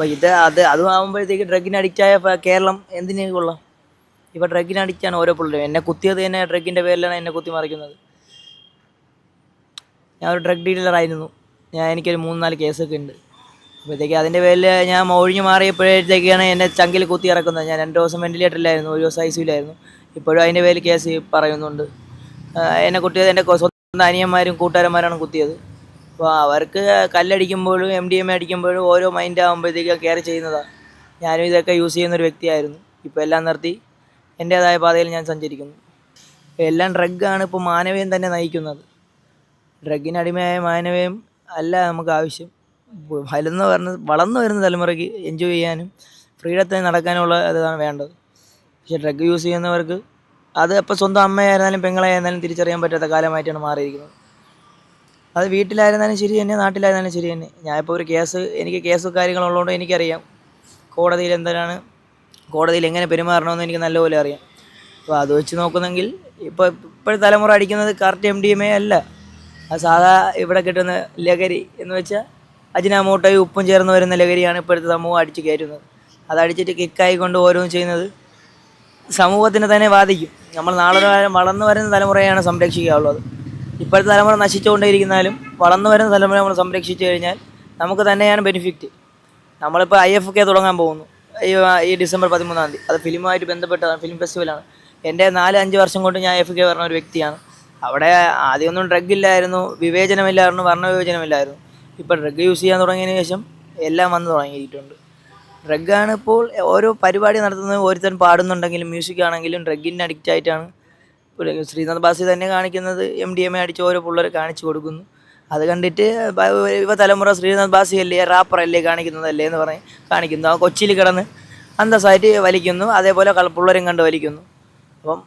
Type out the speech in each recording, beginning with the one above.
അപ്പോൾ ഇത് അത് അതും ആകുമ്പോഴത്തേക്ക് ഡ്രഗിന് അഡിക്റ്റായ കേരളം എന്തിനു കൊള്ളാം? ഇപ്പോൾ ഡ്രഗിന് അഡിക്റ്റാണ് ഓരോ പിള്ളേരും എന്നെ കുത്തിയത് തന്നെ ഡ്രഗിന്റെ പേരിലാണ് എന്നെ കുത്തി മറിക്കുന്നത്. ഞാൻ ഒരു ഡ്രഗ് ഡീലർ ആയിരുന്നു. ഞാൻ എനിക്കൊരു മൂന്ന് നാല് കേസൊക്കെ ഉണ്ട്. അപ്പോഴത്തേക്ക് അതിന്റെ പേരിൽ ഞാൻ ഒഴിഞ്ഞു മാറിയപ്പോഴത്തേക്കാണ് എന്നെ ചങ്കിൽ കുത്തി ഇറക്കുന്നത്. ഞാൻ രണ്ട് ദിവസം വെന്റിലേറ്ററിലായിരുന്നു ഒരു ദിവസം ഐ സിയിലായിരുന്നു ഇപ്പോഴും അതിന്റെ പേരിൽ കേസ് പറയുന്നുണ്ട്. എന്നെ കുത്തിയത് എന്റെ സ്വന്തം അനിയന്മാരും കൂട്ടുകാരന്മാരാണ് കുത്തിയത്. അപ്പോൾ അവർക്ക് കല്ലടിക്കുമ്പോഴും എം ഡി എം അടിക്കുമ്പോഴും ഓരോ മൈൻഡ് ആകുമ്പോഴത്തേക്കും കെയർ ചെയ്യുന്നതാണ് ഞാനും ഇതൊക്കെ യൂസ് ചെയ്യുന്ന ഒരു വ്യക്തിയായിരുന്നു. ഇപ്പോൾ എല്ലാം നിർത്തി. എന്റേതായ പാതയിൽ ഞാൻ സഞ്ചരിക്കുന്നു. എല്ലാം ഡ്രഗാണ് ഇപ്പോൾ മാനവീയം തന്നെ നയിക്കുന്നത്. ഡ്രഗിന് അടിമയായ മാനവീയം അല്ല നമുക്ക് ആവശ്യം. വളർന്നു വരുന്ന വളർന്നു വരുന്ന തലമുറയ്ക്ക് എൻജോയ് ചെയ്യാനും ഫ്രീഡത്തിൽ നടക്കാനുള്ള ഇതാണ് വേണ്ടത്. പക്ഷേ ഡ്രഗ് യൂസ് ചെയ്യുന്നവർക്ക് അത് ഇപ്പോൾ സ്വന്തം അമ്മയായിരുന്നാലും പെങ്ങളായിരുന്നാലും തിരിച്ചറിയാൻ പറ്റാത്ത കാലമായിട്ടാണ് മാറിയിരിക്കുന്നത്. അത് വീട്ടിലായിരുന്നാലും ശരി തന്നെ നാട്ടിലായിരുന്നാലും ശരി തന്നെ. ഞാൻ ഇപ്പോൾ ഒരു കേസ് എനിക്ക് കേസ് കാര്യങ്ങളുള്ളതുകൊണ്ട് എനിക്കറിയാം. കോടതിയിൽ എന്തിനാണ് കോടതിയിൽ എങ്ങനെ പെരുമാറണമെന്ന് എനിക്ക് നല്ലപോലെ അറിയാം. അപ്പോൾ അത് വെച്ച് നോക്കുന്നെങ്കിൽ ഇപ്പോൾ ഇപ്പോഴത്തെ തലമുറ അടിക്കുന്നത് correct M D M A അല്ല. അത് സാധാ ഇവിടെ കിട്ടുന്ന ലഹരി എന്ന് വെച്ചാൽ അജിനാമോട്ടോ ഉപ്പും ചേർന്ന് വരുന്ന ലഹരിയാണ് ഇപ്പോഴത്തെ സമൂഹം അടിച്ച് കയറ്റുന്നത്. അത് അടിച്ചിട്ട് കിക്കായിക്കൊണ്ട് ഓരോന്നും ചെയ്യുന്നത് സമൂഹത്തിനെ തന്നെ ബാധിക്കും. നമ്മൾ നാളെ വളർന്നു വരുന്ന തലമുറയാണ് സംരക്ഷിക്കാനുള്ളത്. ഇപ്പോഴത്തെ തലമുറ നശിച്ചുകൊണ്ടേയിരിക്കുന്നാലും വളർന്നു വരുന്ന തലമുറ നമ്മൾ സംരക്ഷിച്ചു കഴിഞ്ഞാൽ നമുക്ക് തന്നെയാണ് ബെനിഫിറ്റ് നമ്മളിപ്പോൾ ഐ എഫ് കെ തുടങ്ങാൻ പോകുന്നു. ഈ ഡിസംബർ പതിമൂന്നാം തീയതി. അത് ഫിലിമുമായിട്ട് ബന്ധപ്പെട്ടതാണ് ഫിലിം ഫെസ്റ്റിവലാണ് എന്റെ നാല് അഞ്ച് വർഷം കൊണ്ട് ഞാൻ എഫ് കെ പറഞ്ഞ ഒരു വ്യക്തിയാണ്. അവിടെ ആദ്യമൊന്നും ഡ്രഗ് ഇല്ലായിരുന്നു വിവേചനമില്ലായിരുന്നു വർണവിവേചനമില്ലായിരുന്നു. ഇപ്പോൾ ഡ്രഗ് യൂസ് ചെയ്യാൻ തുടങ്ങിയതിന് ശേഷം എല്ലാം വന്ന് തുടങ്ങിയിട്ടുണ്ട്. ഡ്രഗാണ് ഇപ്പോൾ ഓരോ പരിപാടി നടത്തുന്നത് ഓരോരുത്തരും പാടുന്നുണ്ടെങ്കിലും മ്യൂസിക് ആണെങ്കിലും ഡ്രഗിന് അഡിക്റ്റ് ആയിട്ടാണ് ഇപ്പോൾ ശ്രീനാഥ് ബാസി തന്നെ കാണിക്കുന്നത് എം ഡി എം എ അടിച്ച് ഓരോ പിള്ളേർ കാണിച്ചു കൊടുക്കുന്നു. അത് കണ്ടിട്ട് യുവ തലമുറ ശ്രീനാഥ് ബാസി അല്ലേ റാപ്പർ അല്ലേ കാണിക്കുന്നതല്ലേ എന്ന് പറഞ്ഞ് കാണിക്കുന്നു. ആ കൊച്ചിയിൽ കിടന്ന് അന്തസ്സായിട്ട് വലിക്കുന്നു. അതേപോലെ കളപ്പുള്ളവരും കണ്ട് വലിക്കുന്നു. അപ്പം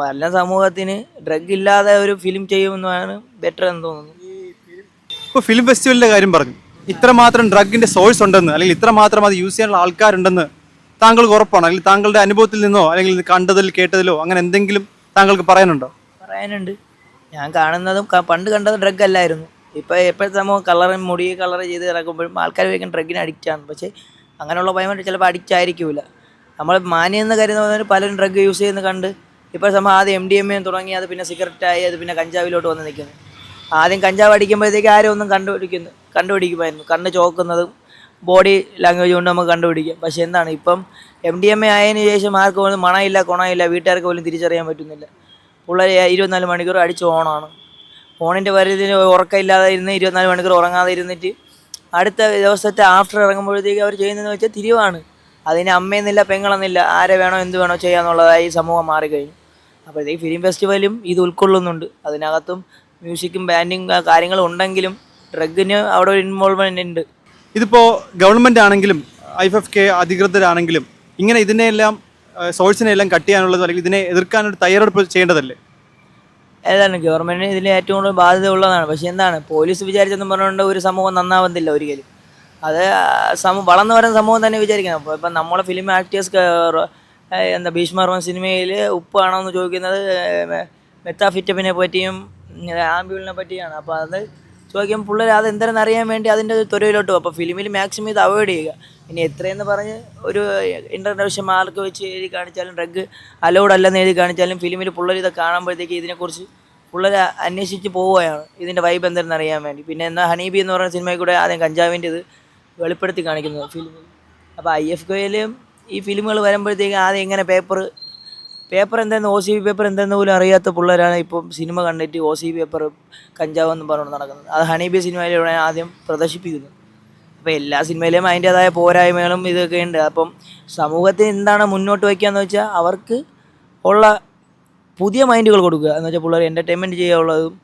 പല സമൂഹത്തിന് ഡ്രഗ് ഇല്ലാതെ ഒരു ഫിലിം ചെയ്യുമെന്നാണ് ബെറ്റർ എന്ന് തോന്നുന്നു. ഇപ്പോൾ ഫിലിം ഫെസ്റ്റിവലിന്റെ കാര്യം പറഞ്ഞു. ഇത്രമാത്രം ഡ്രഗിന്റെ സോഴ്സ് ഉണ്ടെന്ന് അല്ലെങ്കിൽ ഇത്രമാത്രം അത് യൂസ് ചെയ്യാനുള്ള ആൾക്കാരുണ്ടെന്ന് താങ്കൾക്ക് ഉറപ്പാണ്? അല്ലെങ്കിൽ താങ്കളുടെ അനുഭവത്തിൽ നിന്നോ അല്ലെങ്കിൽ കണ്ടതിൽ കേട്ടതിലോ അങ്ങനെ എന്തെങ്കിലും താങ്കൾക്ക് പറയാനുണ്ടോ? പറയാനുണ്ട്. ഞാൻ കാണുന്നതും പണ്ട് കണ്ടത് ഡ്രഗ് അല്ലായിരുന്നു. ഇപ്പൊ എപ്പോഴത്തെ സമൂഹം കളർ മുടി കളർ ചെയ്ത് കിടക്കുമ്പോഴും ആൾക്കാർ വേഗം ഡ്രഗിന് അഡിക്റ്റ് ആണ് പക്ഷേ അങ്ങനെയുള്ള ഭയമായിട്ട് ചിലപ്പോൾ അഡിക്റ്റ് ആയിരിക്കില്ല നമ്മൾ മാന്യെന്ന് കരുതുന്നവർ പലരും ഡ്രഗ് യൂസ് ചെയ്യുന്ന കണ്ട് ഇപ്പോൾ സമയം ആദ്യം എം ഡി എം എ തുടങ്ങി അത് പിന്നെ സിഗരറ്റായി അത് പിന്നെ കഞ്ചാവിലോട്ട് വന്ന് നിൽക്കുന്നു. ആദ്യം കഞ്ചാവ് അടിക്കുമ്പോഴത്തേക്ക് ആരും ഒന്നും കണ്ടുപിടിക്കുന്നു കണ്ടുപിടിക്കുമായിരുന്നു. കണ്ണ് ചോക്കുന്നതും ബോഡി ലാംഗ്വേജ് കൊണ്ട് നമുക്ക് കണ്ടുപിടിക്കാം. പക്ഷേ എന്താണ് ഇപ്പം എം ഡി എം എ ആയതിനു ശേഷം ആർക്കും പോലും മണമില്ല കുണമില്ല വീട്ടുകാർക്ക് പോലും തിരിച്ചറിയാൻ പറ്റുന്നില്ല. പുള്ളേർ ഇരുപത്തിനാല് മണിക്കൂർ അടിച്ച് ഓണാണ്. ഫോണിന്റെ പരിധിയിൽ ഉറക്കമില്ലാതെ ഇരുന്ന് ഇരുപത്തിനാല് മണിക്കൂർ ഉറങ്ങാതെ ഇരുന്നിട്ട് അടുത്ത ദിവസത്തെ ആഫ്റ്റർ ഇറങ്ങുമ്പോഴത്തേക്ക് അവർ ചെയ്യുന്നതെന്ന് വെച്ചാൽ തിരിവാണ്. അതിന് അമ്മയെന്നില്ല പെങ്ങളെന്നില്ല ആരെ വേണോ എന്ത് വേണോ ചെയ്യാന്നുള്ളതായി സമൂഹം മാറിക്കഴിഞ്ഞു. അപ്പോഴത്തേക്ക് ഫിലിം ഫെസ്റ്റിവലും ഇത് ഉൾക്കൊള്ളുന്നുണ്ട്. അതിനകത്തും മ്യൂസിക്കും ബാൻഡിങ്ങും കാര്യങ്ങളും ഉണ്ടെങ്കിലും ഡ്രഗിന് അവിടെ ഒരു ഇൻവോൾവ്മെന്റ് ഉണ്ട്. ഇതിപ്പോൾ ഗവൺമെന്റ് ആണെങ്കിലും ഐ എഫ് കെ അധികൃതരാണെങ്കിലും ഇങ്ങനെ ഇതിനെല്ലാം സോഴ്സിനെ എല്ലാം കട്ട് ചെയ്യാനുള്ളത് അല്ലെങ്കിൽ ഇതിനെ എതിർക്കാനൊരു തയ്യാറെടുപ്പ് ചെയ്യേണ്ടതല്ലേ? ഏതാണ് ഗവൺമെന്റിന് ഇതിൽ ഏറ്റവും കൂടുതൽ ബാധ്യത ഉള്ളതാണ് പക്ഷെ എന്താണ്? പോലീസ് വിചാരിച്ചെന്ന് പറഞ്ഞുകൊണ്ട് ഒരു സമൂഹം നന്നാവുന്നില്ല ഒരിക്കലും. അത് സമൂഹം വളർന്നു വരുന്ന സമൂഹം തന്നെ വിചാരിക്കണം. അപ്പോൾ ഇപ്പം നമ്മളെ ഫിലിം ആക്ടേഴ്സ് എന്താ ഭീഷ്മർമ്മ സിനിമയിൽ ഉപ്പാണോ എന്ന് ചോദിക്കുന്നത് മെത്താഫിറ്റപ്പിനെ പറ്റിയും ആംബ്യൂളിനെ പറ്റിയാണ്. അപ്പോൾ അത് ചോദിക്കുമ്പോൾ പിള്ളേർ അത് എന്തെന്ന് അറിയാൻ വേണ്ടി അതിന്റെ ത്വരയിലോട്ട് പോകും അപ്പോൾ ഫിലിമിൽ മാക്സിമം ഇത് അവോയ്ഡ് ചെയ്യുക. ഇനി എത്രയെന്ന് പറഞ്ഞ് ഒരു ഇന്റർനാഷണൽ മാർക്ക് വെച്ച് എഴുതി കാണിച്ചാലും ഡ്രഗ് അലൗഡ് അല്ലെന്ന് എഴുതി കാണിച്ചാലും ഫിലിമിൽ പിള്ളേർ ഇത് കാണുമ്പോഴത്തേക്ക് ഇതിനെക്കുറിച്ച് പിള്ളേർ അന്വേഷിച്ച് പോവുകയാണ്. ഇതിന്റെ വൈബ് എന്തെന്ന് അറിയാൻ വേണ്ടി. പിന്നെ എന്നാൽ ഹണീബി എന്ന് പറയുന്ന സിനിമയിൽ കൂടെ ആദ്യം കഞ്ചാവിന്റെ ഇത് വെളിപ്പെടുത്തി കാണിക്കുന്നത് ഫിലിമിൽ. അപ്പോൾ ഐ എഫ് കെയിലും ഈ ഫിലിമുകൾ വരുമ്പോഴത്തേക്ക് ആദ്യം എങ്ങനെ പേപ്പർ പേപ്പർ എന്തായിരുന്നു ഒ സി ബി പേപ്പർ എന്തായിരുന്നു പോലും അറിയാത്ത പിള്ളേരാണ് ഇപ്പം സിനിമ കണ്ടിട്ട് ഒ സി ബി പേപ്പർ കഞ്ചാവ് എന്ന് പറഞ്ഞുകൊണ്ട് നടക്കുന്നത്. അത് ഹണീബി സിനിമയിലൂടെ ആദ്യം പ്രദർശിപ്പിക്കുന്നത് അപ്പോൾ എല്ലാ സിനിമയിലും അതിന്റേതായ പോരായ്മകളും ഇതൊക്കെ ഉണ്ട്. അപ്പം സമൂഹത്തിന് എന്താണ് മുന്നോട്ട് വയ്ക്കുകയെന്ന് വെച്ചാൽ അവർക്ക് ഉള്ള പുതിയ മൈൻഡുകൾ കൊടുക്കുക. എന്ന് വെച്ചാൽ പിള്ളേർ എന്റർടൈൻമെന്റ് ചെയ്യാനുള്ളതും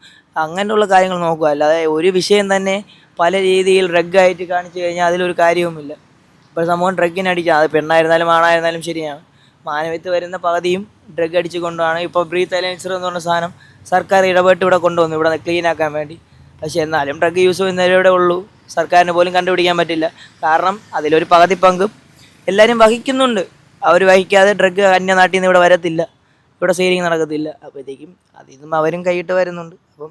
അങ്ങനെയുള്ള കാര്യങ്ങൾ നോക്കുക. അല്ലാതെ ഒരു വിഷയം തന്നെ പല രീതിയിൽ ഡ്രഗായിട്ട് കാണിച്ചു കഴിഞ്ഞാൽ അതിലൊരു കാര്യവുമില്ല. ഇപ്പോൾ സമൂഹം ഡ്രഗിനടിക്കുക അത് പെണ്ണായിരുന്നാലും ആണായിരുന്നാലും ശരിയാണ്. മാനവത്ത് വരുന്ന പകുതിയും ഡ്രഗ് അടിച്ചുകൊണ്ടാണ് ഇപ്പോൾ ബ്രീത്ത് അലയൻസർ എന്ന് പറഞ്ഞ സാധനം സർക്കാർ ഇടപെട്ട് ഇവിടെ കൊണ്ടുവന്നു. ഇവിടെ ക്ലീൻ ആക്കാൻ വേണ്ടി. പക്ഷേ എന്നാലും ഡ്രഗ് യൂസ് ചെയ്യുന്നവരുടെ ഉള്ളൂ. സർക്കാരിന് പോലും കണ്ടുപിടിക്കാൻ പറ്റില്ല. കാരണം അതിലൊരു പകുതി പങ്കും എല്ലാവരും വഹിക്കുന്നുണ്ട്. അവർ വഹിക്കാതെ ഡ്രഗ് അന്യനാട്ടിൽ നിന്ന് ഇവിടെ വരത്തില്ല. ഇവിടെ സെയിലിംഗ് നടക്കത്തില്ല. അപ്പോഴത്തേക്കും അതിൽ നിന്നും അവരും കൈയിട്ട് വരുന്നുണ്ട്. അപ്പം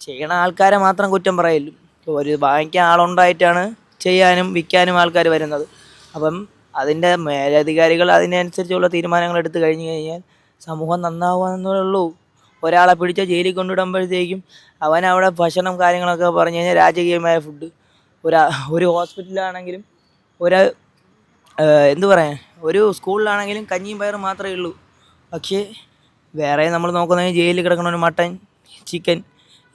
ചെയ്യണ ആൾക്കാരെ മാത്രം കുറ്റം പറയല്ലോ. ഒരു വാങ്ങിക്കാൻ ആളുണ്ടായിട്ടാണ് ചെയ്യാനും വിൽക്കാനും ആൾക്കാർ വരുന്നത്. അപ്പം അതിന്റെ മേലധികാരികൾ അതിനനുസരിച്ചുള്ള തീരുമാനങ്ങൾ എടുത്തു കഴിഞ്ഞു കഴിഞ്ഞാൽ സമൂഹം നന്നാവുക ഉള്ളൂ. ഒരാളെ പിടിച്ച ജയിലിൽ കൊണ്ടിടുമ്പോഴത്തേക്കും അവൻ അവിടെ ഭക്ഷണം കാര്യങ്ങളൊക്കെ പറഞ്ഞു കഴിഞ്ഞാൽ രാജകീയമായ ഫുഡ് ഒരു ഒരു ഹോസ്പിറ്റലാണെങ്കിലും ഒരു എന്ത് പറയാൻ ഒരു സ്കൂളിലാണെങ്കിലും കഞ്ഞിയും പയറും മാത്രമേ ഉള്ളൂ. പക്ഷേ വേറെ നമ്മൾ നോക്കുന്നത് ജയിലിൽ കിടക്കുന്ന ഒരു മട്ടൻ ചിക്കൻ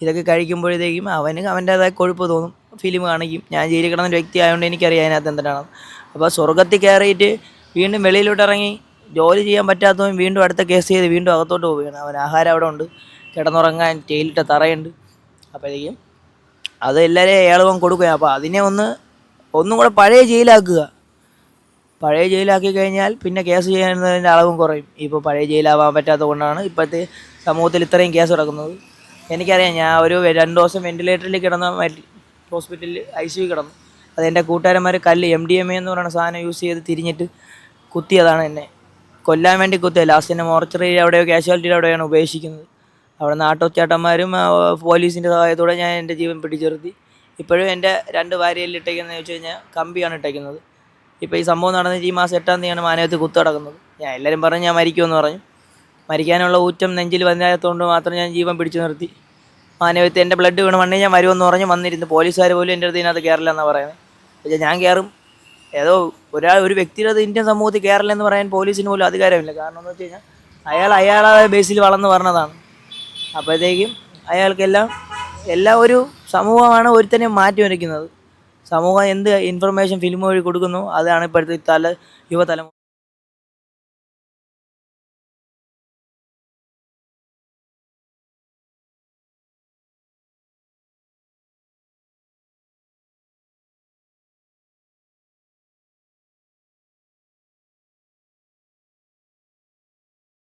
ഇതൊക്കെ കഴിക്കുമ്പോഴത്തേക്കും അവന് അവന്റേതായ കൊഴുപ്പ് തോന്നും. ഫിലിം കാണിക്കും. ഞാൻ ജയിലിൽ കിടന്ന ഒരു വ്യക്തി ആയതുകൊണ്ട് എനിക്കറിയാം അതിനകത്ത് എന്തിനാണ് അപ്പോൾ സ്വർഗത്തിൽ കയറിയിട്ട് വീണ്ടും വെളിയിലോട്ട് ഇറങ്ങി ജോലി ചെയ്യാൻ പറ്റാത്തവൻ വീണ്ടും അടുത്ത കേസ് ചെയ്ത് വീണ്ടും അകത്തോട്ട് പോവുകയാണ്. അവൻ ആഹാരം അവിടെ ഉണ്ട്. കിടന്നുറങ്ങാൻ ടേലിട്ട തറയുണ്ട്. അപ്പോഴത്തേക്കും അത് എല്ലാവരെയും ഏളവും കൊടുക്കുക അപ്പോൾ അതിനെ ഒന്ന് ഒന്നും കൂടെ പഴയ ജയിലാക്കുക പഴയ ജയിലാക്കി കഴിഞ്ഞാൽ പിന്നെ കേസ് ചെയ്യുന്നതിന്റെ അളവും കുറയും. ഇപ്പോൾ പഴയ ജയിലാവാൻ പറ്റാത്തത് കൊണ്ടാണ് ഇപ്പോഴത്തെ സമൂഹത്തിൽ ഇത്രയും കേസ് നടക്കുന്നത്. എനിക്കറിയാം ഞാൻ ഒരു രണ്ട് ദിവസം വെന്റിലേറ്ററിൽ കിടന്ന ഹോസ്പിറ്റലിൽ ഐ സി കിടന്നു. അത് എന്റെ കൂട്ടുകാരന്മാർ കല്ല് എം ഡി എം എ എന്ന് പറയുന്ന സാധനം യൂസ് ചെയ്ത് തിരിഞ്ഞിട്ട് കുത്തിയതാണ് എന്നെ. കൊല്ലാൻ വേണ്ടി കുത്തിയത് ലാസ്റ്റ് എന്നെ മോർച്ചറി അവിടെയോ കാഷ്വാലിറ്റിയിൽ അവിടെയാണ് ഉപേക്ഷിക്കുന്നത്. അവിടെ നിന്ന് ആട്ടോച്ചാട്ടന്മാരും ആ, പോലീസിന്റെ സഹായത്തോടെ ഞാൻ എന്റെ ജീവൻ പിടിച്ചിർത്തി ഇപ്പോഴും എന്റെ രണ്ട് വാരിയിൽ ഇട്ടേക്കുന്നതെന്ന് വെച്ച് കഴിഞ്ഞാൽ കമ്പിയാണ് ഇട്ടേക്കുന്നത്. ഇപ്പോൾ ഈ സംഭവം നടന്നിട്ട് ഈ മാസം എട്ടാം തീയതിയാണ് മാനവത്തിൽ കുത്തു നടക്കുന്നത് ഞാൻ എല്ലാവരും പറഞ്ഞു ഞാൻ മരിക്കുമെന്ന് പറഞ്ഞു. മരിക്കാനുള്ള ഊറ്റം നെഞ്ചിൽ വന്നതായതുകൊണ്ട് മാത്രം ഞാൻ ജീവൻ പിടിച്ചു നിർത്തി. മാനവത്തിൽ എന്റെ ബ്ലഡ് വീണ് മണ്ണേ ഞാൻ വരുമെന്ന് പറഞ്ഞ് വന്നിരുന്നു. പോലീസുകാർ പോലും എന്റെ അടുത്ത് ഇതിനകത്ത് കയറില്ല എന്നാണ് പറയുന്നത് പക്ഷേ ഞാൻ കയറും ഏതോ ഒരാൾ ഒരു വ്യക്തിയുടെ ഇന്ത്യൻ സമൂഹത്തിൽ കയറില്ല എന്ന് പറയാൻ പോലീസിന് പോലും അധികാരമില്ല. കാരണം എന്ന് വെച്ച് കഴിഞ്ഞാൽ അയാൾ അയാളെ ബേസിൽ വളർന്ന് പറഞ്ഞതാണ്. അപ്പോഴത്തേക്കും അയാൾക്കെല്ലാം എല്ലാ ഒരു സമൂഹമാണ് ഒരുത്തനെ മാറ്റി വരയ്ക്കുന്നത് സമൂഹം എന്ത് ഇൻഫർമേഷൻ ഫിലിം വഴി കൊടുക്കുന്നു? അതാണ് ഇപ്പോഴത്തെ തല യുവതലമുറ.